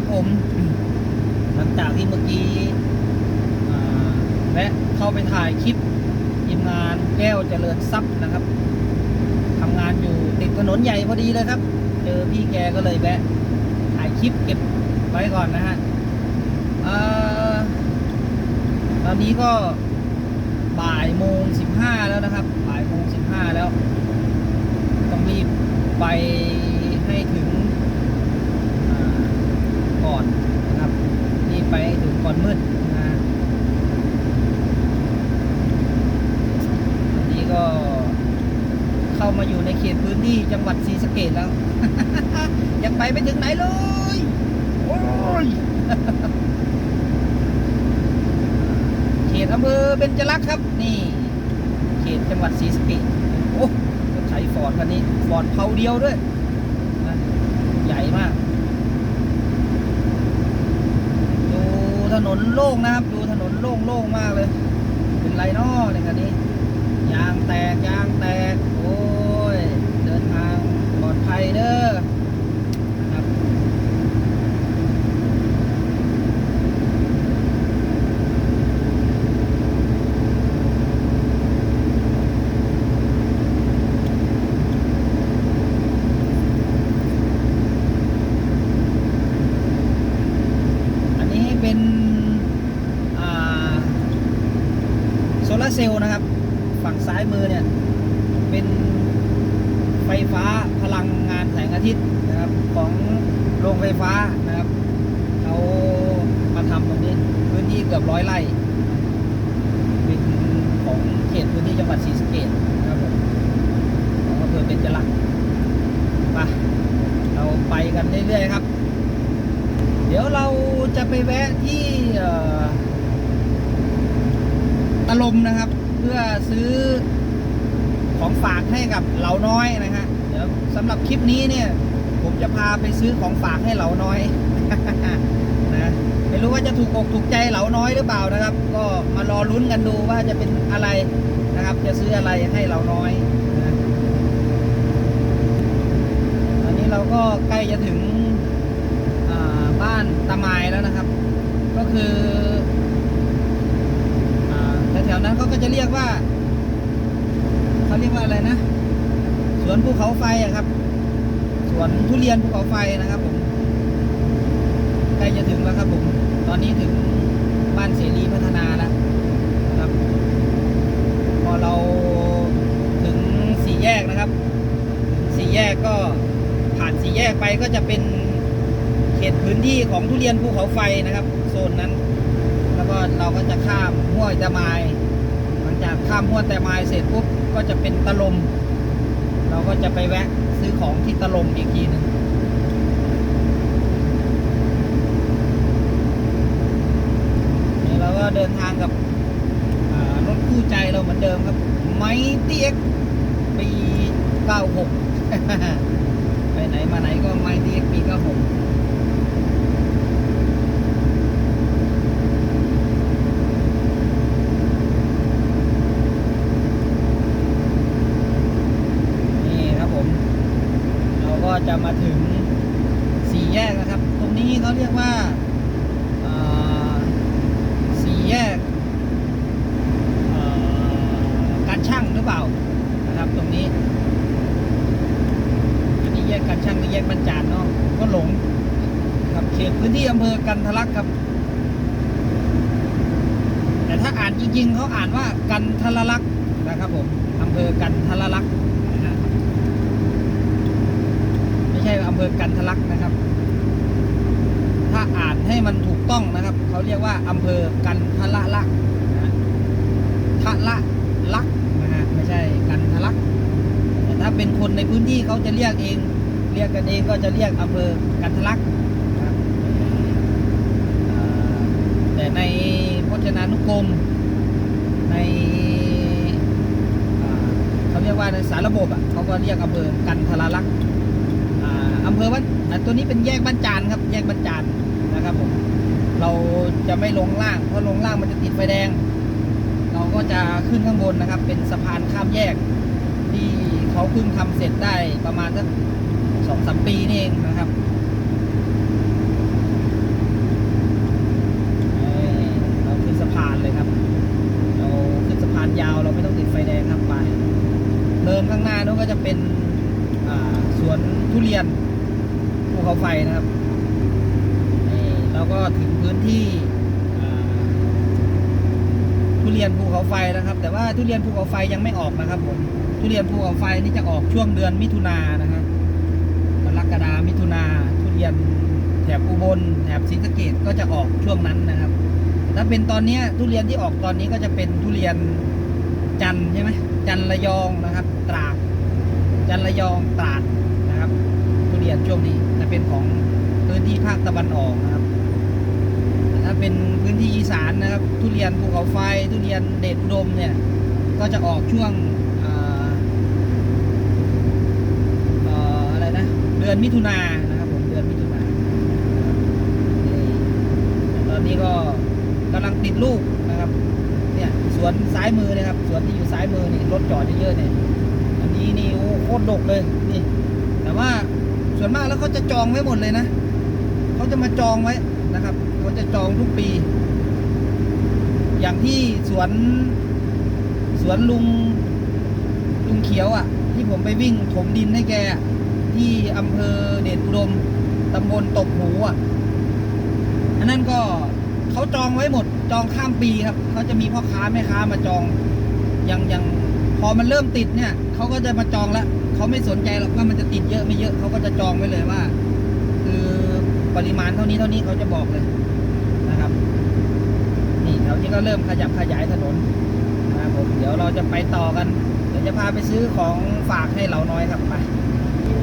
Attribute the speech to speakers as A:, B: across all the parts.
A: ครับผม หลังจากที่เมื่อกี้อ่าแวะเข้าไปถ่ายคลิปทีมงานแก้วเจริญทรัพย์นะครับทำงานอยู่ติดถนนใหญ่พอดีเลยครับ เจอพี่แกก็เลยแวะถ่ายคลิปเก็บไว้ก่อนนะฮะอ่าตอนนี้ก็บ่ายโมงสิบห้าแล้วนะครับ บ่ายโมงสิบห้าแล้ว ต้องรีบไปให้ถึงอ่าก่ อนนะครับรีบไปถึงก่อนมืดนะฮะตอนนี้ก็เข้ามาอยู่ในเขตพื้นที่จังหวัดศรีสะเกดแล้ว ยังไปไม่ถึงไหนเลยโอ้ยเขตอำเภอเบญจรักษ์ครับ นี่ เขตจังหวัดศรีสะเกดโอ้รถไถฟอร์ดคันนี้ฟอร์ดเผาเดียวด้วยนะใหญ่มาก ดูถ นนโล่งนะครับ ดูถนนโล่งโล่งมากเลย เป็นไรนอในคันนี้ ยางแตกยางแตก โอ้ย เดินทางปลอดภัยเด้อนะครับ อันนี้เป็นอ่าโซลา ร์เซลล์นะครับ ฝั่งซ้ายมือเนี่ย เป็นไฟฟ้าพลังงานแสงอาทิตย์นะครับของโรงไฟฟ้านะครับเขามาทำตรงนี้พื้นที่เกือบร้อยไร่เป็นของเขตพื้นที่จังหวัดศรีสะเกษนะครับผมของอำเภอเบญจรักไปเราไปกันเรื่อยๆครับ เดี๋ยวเราจะไปแวะที่เอ่อตะลมนะครับ เพื่อซื้อของฝากให้กับเหล่าน้อยนะฮะเดี๋ยวสำหรับคลิปนี้เนี่ย ผมจะพาไปซื้อของฝากให้เหล่าน้อยนะไม่รู้ว่าจะถูกอกถูกใจเหล่าน้อยหรือเปล่านะครับ ก็มารอลุ้นกันดูว่าจะเป็นอะไรนะครับ จะซื้ออะไรให้เหล่าน้อยนะตอนนี้เราก็ใกล้จะถึงบ้านตะไมแล้วนะครับ ก็คือ ถวนั้นเขาก็จะเรียกว่าเขาเรียกว่าอะไรนะสวนภูเขาไฟครับสวนทุเรียนภูเขาไฟนะครับผมใกล้จะถึงแล้วครับผม ตอนนี้ถึงบ้านเสรีพัฒนาแล้วครับ พอเราถึงสี่แยกนะครับ สี่แยกก็ผ่านสี่แยกไปก็จะเป็นเขตพื้นที่ของทุเรียนภูเขาไฟนะครับ โซนนั้น แล้วก็เราก็จะข้ามห้วยตะไม ข้ามห้วยตะไมายเสร็จปุ๊บก็จะเป็นตะลม เราก็จะไปแวะซื้อของที่ตะลมอีกทีหนึ่งนี่เราก็เดินทางกับรถคู่ใจเราเหมือนเดิมครับ ไมตี้เอ็กปี 96 ไปไหนมาไหนก็ไมตี้เอ็กปี 96 นี่ครับผม เราก็จะมาถึงสี่แยกนะครับ ตรงนี้เขาเรียกว่าอ่าสี่แยกเอ่อการช่างหรือเปล่านะครับตรงนี้ อันนี้แยกการช่างหรือแยกบรรจานเนาะก็หลงครับเขตพื้นที่อำเภอกันทะลักครับ แต่ถ้าอ่านจริงๆเขาอ่านว่ากันทะลักนะครับผมอำเภอกันทะลักนะฮะไม่ใช่อำเภอกันทะลักนะครับ ถ้าอ่านให้มันถูกต้องนะครับเขาเรียกว่าอำเภอกันทะละลักนะฮะทะละลัก ไม่ใช่กันทะลัก แต่ถ้าเป็นคนในพื้นที่เขาจะเรียกเอง เรียกกันเองก็จะเรียกอำเภอกันทะลักนะครับแต่ในพจนานุกรมในเขาเรียกว่าในสารระบบอะเขาก็เรียกอำเภอกันทรลักอำเภอบ้านอ่าตัวนี้เป็นแยกบ้านจานครับแยกบ้านจานนะครับผมเราจะไม่ลงล่างเพราะลงล่างมันจะติดไฟแดง ก็จะขึ้นข้างบนนะครับ เป็นสะพานข้ามแยก ที่เขาเพิ่งทำเสร็จได้ประมาณสักสองสามปีนี่เองนะครับเราขึ้นสะพานเลยครับ เราขึ้นสะพานยาวเราไม่ต้องติดไฟแดงครับไปเดินข้างหน้านู้นก็จะเป็นสวนทุเรียนภูเขาไฟนะครับนี่เราก็ถึงพื้นที่ รียนภูเขาไฟนะครับ แต่ว่าทุเรียนภูเขาไฟยังไม่ออกนะครับผมทุเรียนภูเขาไฟนี่จะออกช่วงเดือนมิถุนายนนะครับกรกฎามิถุนาทุเรียนแถบอุบลแถบศรีสะเกดก็จะออกช่วงนั้นนะครับถ้าเป็นตอนนี้ทุเรียนที่ออกตอนนี้ก็จะเป็นทุเรียนจันใช่ไหมจันระยองนะครับ ตราดจันระยองตราดนะครับ ทุเรียนช่วงนี้จะเป็นของพื้นที่ภาคตะวันออกนะครับ ถ้าเป็นพื้นที่อีสานนะครับ ทุเรียนภูเขาไฟ ทุเรียนเดชอุดมเนี่ย ก็จะออกช่วงอ่าเอ่ออะไรนะ เดือนมิถุนานะครับผม เดือนมิถุนายนนะครับนี่แต่ตอนนี้ก็กำลังติดลูกนะครับ เนี่ยสวนซ้ายมือนะครับ สวนที่อยู่ซ้ายมือนี่รถจอดเยอะๆเนี่ย อันนี้นี่โอ้โคตรดกเลยนี่ แต่ว่าส่วนมากแล้วเขาจะจองไว้หมดเลยนะ เขาจะมาจองไว้นะครับ เขาจะจองทุกปี อย่างที่สวนสวนลุงลุงเขียวอะ ที่ผมไปวิ่งถมดินให้แก ที่อำเภอเดชอุดมตำบลตบหูอะอันนั้นก็เขาจองไว้หมด จองข้ามปีครับเขาจะมีพ่อค้าแม่ค้ามาจองอย่างอย่างพอมันเริ่มติดเนี่ยเขาก็จะมาจองแล้วเขาไม่สนใจหรอกว่ามันจะติดเยอะไม่เยอะเขาก็จะจองไว้เลยว่า คือปริมาณเท่านี้เท่านี้เขาจะบอกเลย วนี้ก็เริ่มขยับขยายถนนนะครับผมเดี๋ยวเราจะไปต่อกันเดี๋ยวจะพาไปซื้อของฝากให้เราน้อยครับไป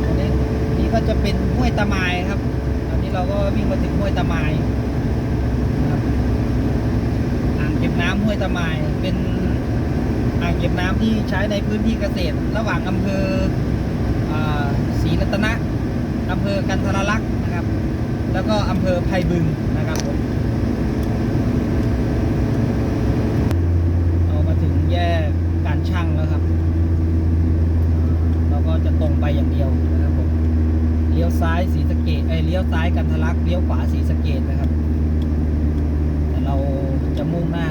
A: ตรงนี้นี่ก็จะเป็นห้วยตะไมครับตอนนี้เราก็วิ่งมาถึงห้วยตะไมครับอ่างเก็บน้ำห้วยตะไมเป็นอ่างเก็บน้ำที่ใช้ในพื้นที่เกษตร ระหว่างอำเภอศรีรัตนะอำเภอกันทรลักษณ์นะครับ แล้วก็อำเภอไพบึงนะครับผมเรามาถึงแยกการช่างแล้วครับ เราก็จะตรงไปอย่างเดียวนะครับผมเลี้ ยวซ้ายสีสเกตเอ้เลี้ยวซ้ายกันทะลักเลี้ยวขวาสีสเกตนะครับ แต่เราจะมุ่งหน้า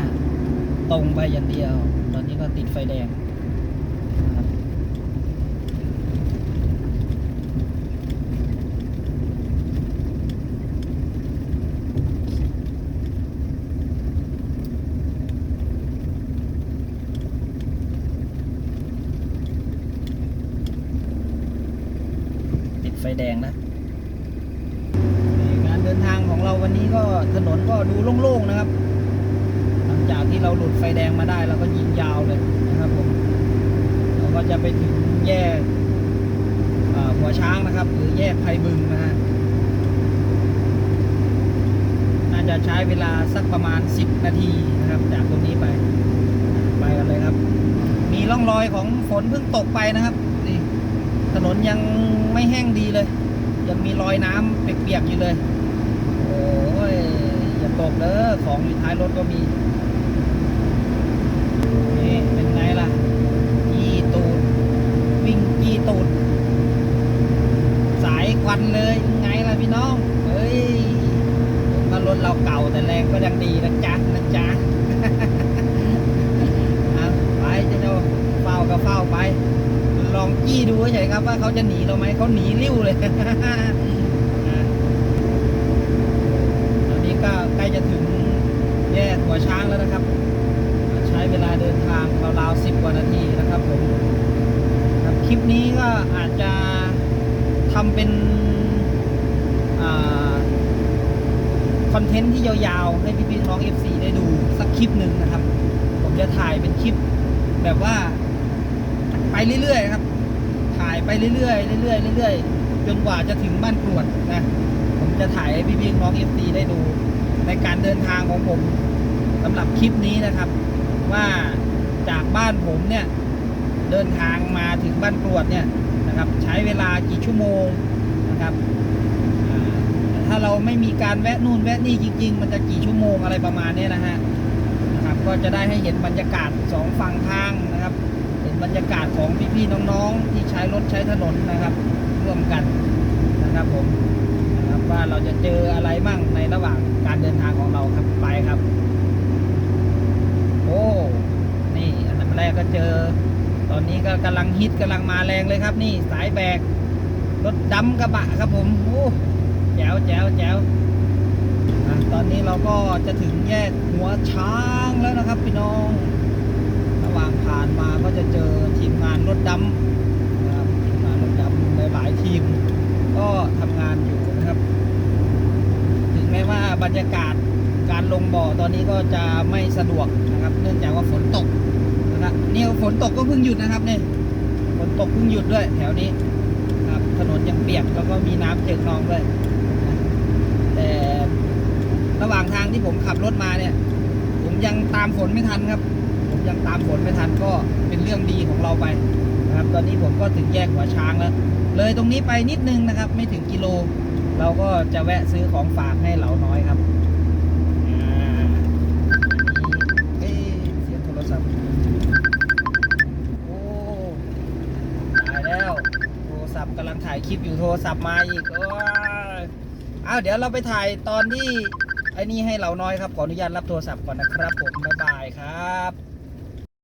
A: ตรงไปอย่างเดียว ตอนนี้ก็ติดไฟแดงนะครับติดไฟแดงนะการเดินทางของเราวันนี้ก็ถนนก็ดูโล่งๆนะครับ หลังจากที่เราหลุดไฟแดงมาได้เราก็ยิงยาวเลยนะครับผมเราก็จะไปถึงแยกหัวช้างนะครับ หรือแยกไพบึงนะฮะน่าจะใช้เวลาสักประมาณ 10 นาทีนะครับ จากตรงนี้ไปไปกันเลยครับ มีร่องรอยของฝนเพิ่งตกไปนะครับ ถนนยังไม่แห้งดีเลย ยังมีรอยน้ำเปียกๆอยู่เลย โอ้ยอย่าตกเด้อของอยู่ท้ายรถก็มี นี่เป็นไงล่ะจี้ตูด วิ่งจี้ตูด สายควันเลยไงล่ะพี่น้อง เฮ้ยมารถเราเก่าแต่แรงก็ยังดีนะจ๊ะนะจ๊ะไปเจ้าโจเฝ้าก็เฝ้าไป องจี้ดูเฉยครับว่าเขาจะหนีเราไหมเขาหนีริ้วเลย ตอนนี้ก็ใกล้จะถึงแยกหัวช้างแล้วนะครับ ใช้เวลาเดินทางราวๆสิบกว่านาทีนะครับผมครับคลิปนี้ก็อาจจะทำเป็นคอนเทนต์ที่ยาวๆ ให้พี่ๆน้อง FC ได้ดูสักคลิปหนึ่งนะครับ ผมจะถ่ายเป็นคลิปแบบว่าไปเรื่อยๆครับ ไปเรื่อยๆเรื่อยๆเรื่อยๆจนกว่าจะถึงบ้านกรวดนะผมจะถ่ายให้พี่ๆน้อง FC ได้ดู ในการเดินทางของผมสำหรับคลิปนี้นะครับ ว่าจากบ้านผมเนี่ย เดินทางมาถึงบ้านกรวดเนี่ยนะครับ ใช้เวลากี่ชั่วโมงนะครับถ้าเราไม่มีการแวะนู่นแวะนี่จริง ๆ มันจะกี่ชั่วโมงอะไรประมาณเนี้ยนะฮะนะครับ ก็จะได้ให้เห็นบรรยากาศสองฝั่งทางนะครับ บรรยากาศของพี่ๆน้องๆ ที่ใช้รถใช้ถนนนะครับ ร่วมกันนะครับผมนะครับว่าเราจะเจออะไรบ้างในระหว่างการเดินทางของเราครับไปครับ โอ้นี่อันดับแรกก็เจอ ตอนนี้ก็กำลังฮิตกำลังมาแรงเลยครับ นี่สายแบกรถดำกระบะครับผมโอ้แจ๋วแจ๋วแจ๋วตอนนี้เราก็จะถึงแยกหัวช้างแล้วนะครับพี่น้อง ผ่านมาก็จะเจอทีมงานรถดำนะครับทีมงานรถดำหลายๆทีม ก็ทำงานอยู่นะครับ ถึงแม้ว่าบรรยากาศการลงบ่อตอนนี้ก็จะไม่สะดวกนะครับ เนื่องจากว่าฝนตกนะครับนี่ยฝนตกก็เพิ่งหยุดนะครับเนี่ยฝนตกเพิ่งหยุดด้วย แถวนี้ครับถนนยังเปียกแล้วก็มีน้ำเจิ่งนองด้วยแต่ระหว่างทางที่ผมขับรถมาเนี่ย ผมยังตามฝนไม่ทันครับ ยังตามฝนไม่ทันก็เป็นเรื่องดีของเราไปนะครับ ตอนนี้ผมก็ถึงแยกหัวช้างแล้ว เลยตรงนี้ไปนิดนึงนะครับ ไม่ถึงกิโล เราก็จะแวะซื้อของฝากให้เหล่าน้อยครับเอ๊เสียงโทรศัพท์โอ้ตายแล้ว โทรศัพท์กำลังถ่ายคลิปอยู่โทรศัพท์มาอีกโอ้อ้าวเดี๋ยวเราไปถ่ายตอนที่ไอ้นี่ให้เหลาน้อยครับ ขออนุญาตรับโทรศัพท์ก่อนนะครับผม บ๊ายบายครับ